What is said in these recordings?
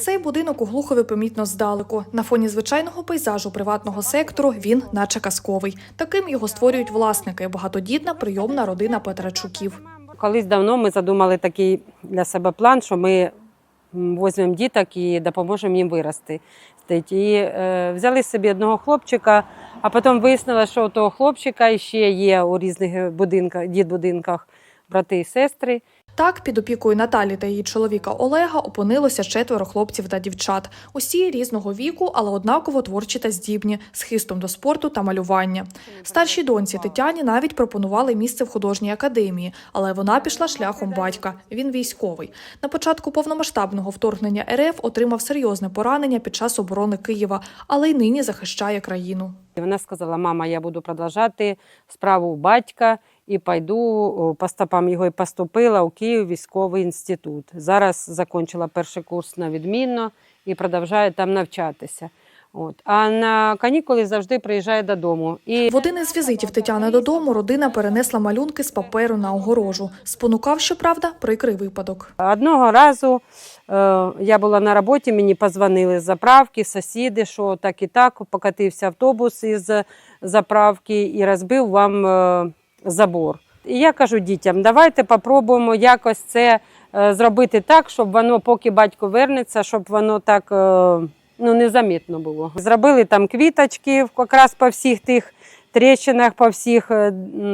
Цей будинок у Глухові помітно здалеку. На фоні звичайного пейзажу приватного сектору він наче казковий. Таким його створюють власники, багатодітна прийомна родина Петрачуків. Колись давно ми задумали такий для себе план, що ми візьмемо діток і допоможемо їм вирости. І е, взяли собі одного хлопчика, а потім вияснили, що у того хлопчика ще є у різних будинках, дітбудинках брати і сестри. Так, під опікою Наталі та її чоловіка Олега опинилося четверо хлопців та дівчат. Усі різного віку, але однаково творчі та здібні, з хистом до спорту та малювання. Старшій доньці Тетяні навіть пропонували місце в художній академії, але вона пішла шляхом батька. Він військовий. На початку повномасштабного вторгнення РФ отримав серйозне поранення під час оборони Києва, але й нині захищає країну. Вона сказала: мама, я буду продовжати справу батька і пойду о, по стопам його і поступила у Київ військовий інститут. Зараз закінчила перший курс на відмінно і продовжує там навчатися. От. А на канікули завжди приїжджає додому. І В один із візитів Тетяни додому родина перенесла малюнки з паперу на огорожу. Спонукав, щоправда, прикрий випадок. Одного разу е, я була на роботі, мені позвонили з заправки, сусіди, що так і так покатився автобус із заправки і розбив вам е, забор. І я кажу дітям, давайте попробуємо якось це е, зробити так, щоб воно, поки батько вернеться, щоб воно так е, ну, незамітно було. Зробили там квіточки якраз по всіх тих тріщинах, по всіх е,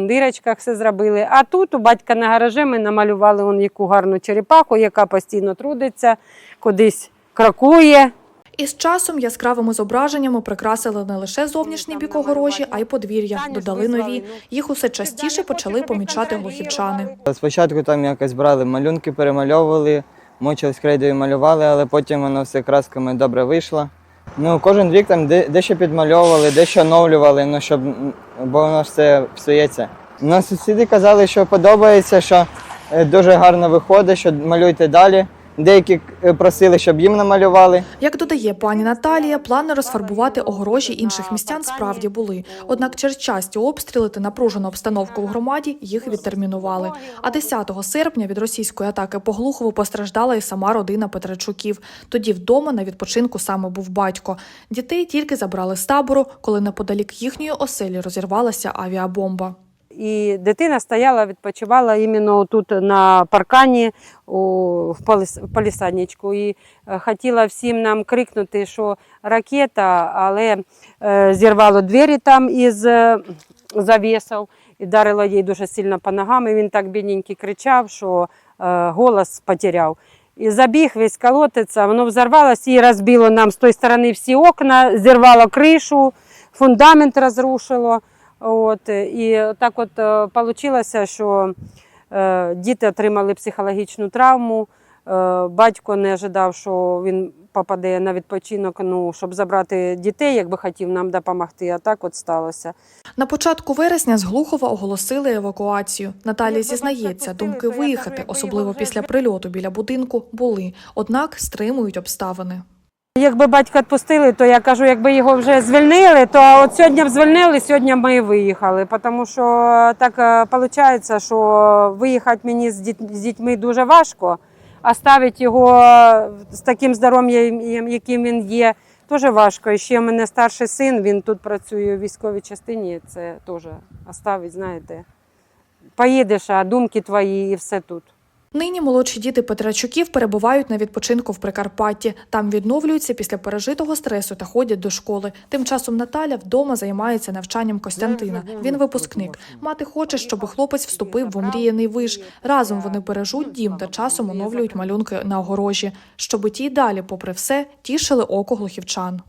дирочках все зробили. А тут у батька на гаражі ми намалювали он яку гарну черепаху, яка постійно трудиться, кудись крокує. І з часом яскравими зображеннями прикрасили не лише зовнішній бік огорожі, а й подвір'я. Додали нові. Їх усе частіше почали помічати глухівчани. Спочатку там якось брали малюнки, перемальовували, мочились крейдою малювали, але потім воно все красками добре вийшло. Ну, кожен рік там дещо підмальовували, дещо оновлювали, ну, щоб, бо воно ж все псується. Ну, сусіди казали, що подобається, що е, дуже гарно виходить, що малюйте далі. Деякі е, просили, щоб їм намалювали. Як додає пані Наталія, плани розфарбувати огорожі інших містян справді були. Однак через часті обстріли та напружену обстановку в громаді їх відтермінували. А 10 серпня від російської атаки по Глухову постраждала і сама родина Петрачуків. Тоді вдома на відпочинку саме був батько. Дітей тільки забрали з табору, коли неподалік їхньої оселі розірвалася авіабомба. І дитина стояла, відпочивала іменно тут на паркані в палісадничку. І е, хотіла всім нам крикнути, що ракета, але е, зірвало двері там із е, завісів і дарило їй дуже сильно по ногам. І він так бідненький кричав, що голос потеряв. І забіг весь колотиться, воно взорвалося і розбило нам з тої сторони всі окна, зірвало кришу, фундамент розрушило. От, і так от вийшло, що е, діти отримали психологічну травму. Е, батько не ожидав, що він попаде на відпочинок, ну, щоб забрати дітей, якби хотів нам допомогти. А так от сталося. На початку вересня з Глухова оголосили евакуацію. Наталія зізнається, думки виїхати, особливо після прильоту біля будинку, були, однак стримують обставини. Якби батька відпустили, то я кажу, якби його вже звільнили, то от сьогодні б звільнили, сьогодні ми і виїхали. Тому що так виходить, що виїхати мені з діт- з дітьми дуже важко, а ставити його з таким здоров'ям, яким він є, дуже важко. І ще в мене старший син, він тут працює у військовій частині, це теж оставить, знаєте. Поїдеш, а думки твої і все тут. Нині молодші діти Петрачуків перебувають на відпочинку в Прикарпатті. Там відновлюються після пережитого стресу та ходять до школи. Тим часом Наталя вдома займається навчанням Костянтина. Він випускник. Мати хоче, щоб хлопець вступив в омріяний виш. Разом вони бережуть дім та часом оновлюють малюнки на огорожі, щоб ті й далі, попри все, тішили око глухівчан.